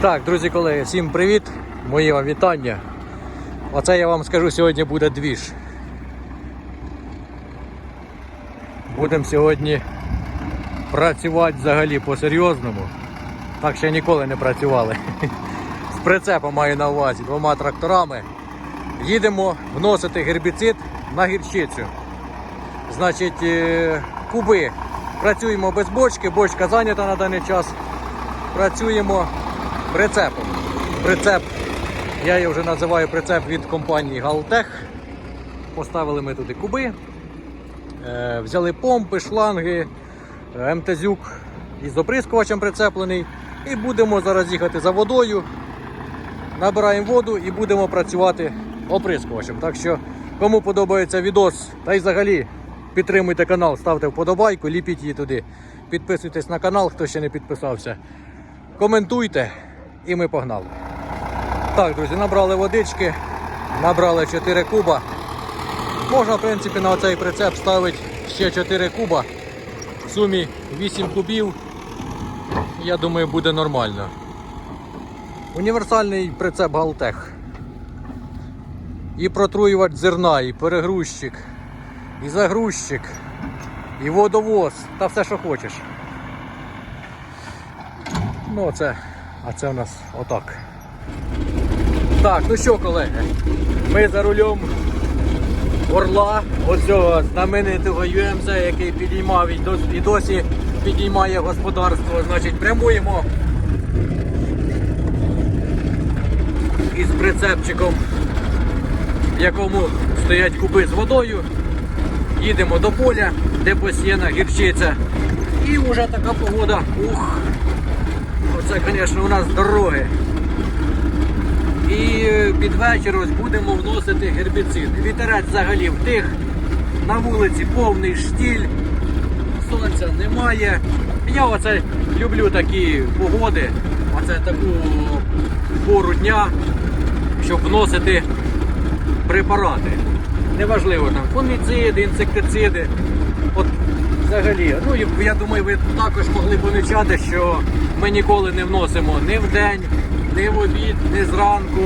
Так, друзі колеги, всім привіт! Мої вам вітання. Оце я вам скажу сьогодні буде двіж. Будемо сьогодні працювати взагалі по-серйозному. Так ще ніколи не працювали. З прицепом маю на увазі двома тракторами. Їдемо вносити гербіцид на гірчицю. Значить, е, куби. Працюємо без бочки, бочка зайнята на даний час. Працюємо прицепом. Прицеп, я його вже називаю прицеп від компанії Галтех. Поставили ми туди куби, е, взяли помпи, шланги, е, МТЗюк із оприскувачем прицеплений. І будемо зараз їхати за водою. Набираємо воду і будемо працювати оприскувачем. Так що, кому подобається відос, та й взагалі підтримуйте канал, ставте вподобайку, ліпіть її туди. Підписуйтесь на канал, хто ще не підписався. Коментуйте і ми погнали. Так, друзі, набрали водички, набрали 4 куба. Можна, в принципі, на цей прицеп ставити ще 4 куба. В сумі 8 кубів. Я думаю, буде нормально. Універсальний прицеп Галтех. І протруювач зерна, і перегрузчик, і загрузчик, і водовоз, та все, що хочеш. Ну, оце, а це у нас отак. Так, ну що, колеги, ми за рулем Орла, оцього знаменитого UMZ, який підіймав і досі підіймає господарство. Значить, прямуємо із прицепчиком, в якому стоять куби з водою. Їдемо до поля, де посіяна гірчиця. І вже така погода. Ух! Оце, звісно, у нас дороги. І е, під вечір ось будемо вносити гербіцид. Вітерець взагалі втих. На вулиці повний штіль, сонця немає. Я оце люблю такі погоди, оце таку пору дня, щоб вносити препарати. Неважливо там фунгіциди, інсектициди. От взагалі, ну я думаю, ви також могли помічати, що ми ніколи не вносимо ні в день, ні в обід, ні зранку.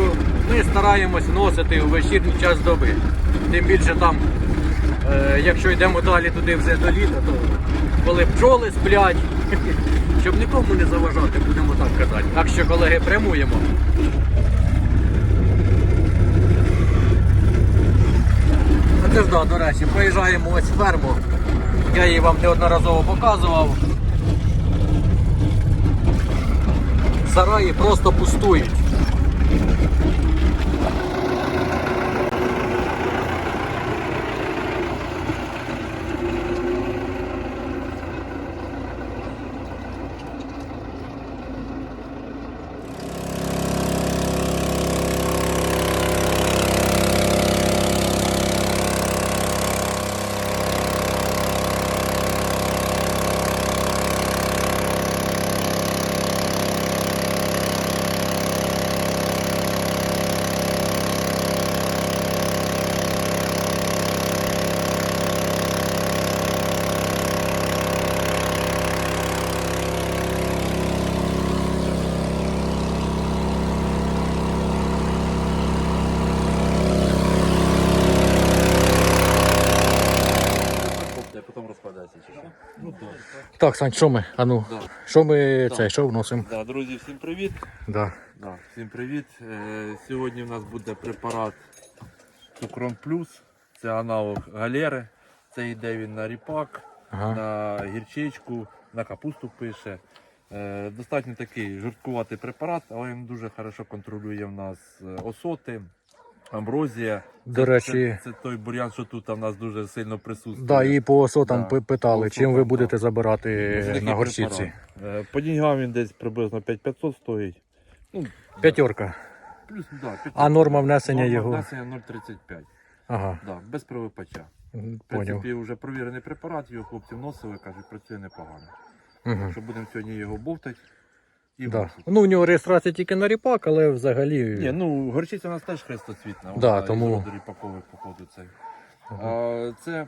Ми стараємось вносити у вечірній час доби. Тим більше там, е, якщо йдемо далі туди вже до літа, то коли бджоли сплять, щоб нікому не заважати, будемо так казати. Так що, колеги, прямуємо. А це ж до речі, поїжджаємо ось в ферму. Я її вам неодноразово показував. Сараї просто пустують. Я потім розкладається чи що? Ну так. Так, Сань, що ми? А ну, Да. що ми це, що вносимо? Да, друзі, всім привіт. Да. Да, всім привіт. Е, сьогодні у нас буде препарат Цукрон Плюс. Це аналог галери. Це йде він на ріпак, Ага. на гірчичку, на капусту пише. Е, достатньо такий жорсткуватий препарат, але він дуже хорошо контролює в нас е, осоти, амброзія. До Це- речі- це, це той бур'ян, що тут в нас дуже сильно присутствує. Да, і по осотам Да, питали, по чим ви будете да. забирати на горщиці. препарат. Е, По деньгам він десь приблизно 5500 стоїть. Ну, П'ятерка. плюс, да, 500. А норма внесення Норма його. внесення 0,35. Ага, Да, без привипача. В принципі, вже провірений препарат, його хлопці вносили, кажуть, працює непогано. Угу. Що будемо сьогодні його бовтати і Да. Ну, у нього реєстрація тільки на ріпак, але взагалі. Ні, ну горчиця у нас теж хрестоцвітна. Да, вона тому- із роду ріпакових походу цей. А, це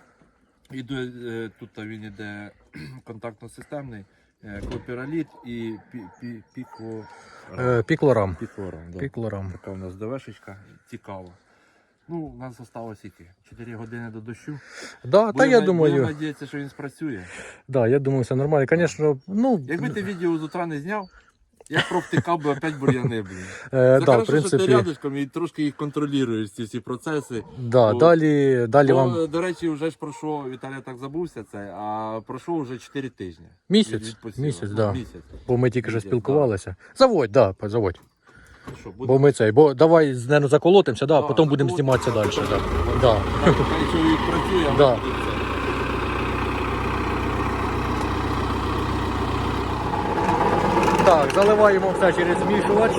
іде, е, тут він іде контактно-системний. е, клопіраліт і пі, пі, піко, Е, Піклорам. піклорам. Да. Піклорам. Така у нас ДВшечка, цікава. Ну, у нас залишилось скільки? 4 години до дощу. Да, та я думаю, Будемо надіятися, що він спрацює. да, я думаю, все нормально. Звісно, ну, Якби ти відео з утра не зняв, я провтикав би опять бур'яни, блін. е, да, в хорошо, що ти принципі, рядышком і трошки їх контролюєш, ці всі процеси. да, Бо- далі, далі Бо, вам До речі, вже ж пройшов, Віталій так забувся це, а пройшов вже 4 тижні. Місяць? від-. Місяць, Ну, да. Місяць. Бо ми тільки що Місяць, спілкувалися. Заводь, да, заводь. Що, буде? Бо ми цей, бо давай наверное, заколотимося, да, Да, потім будемо зніматися далі. Да. Да. Так, хай чоловік працює, а Да. ми будемо це. Так, заливаємо все через змішувач.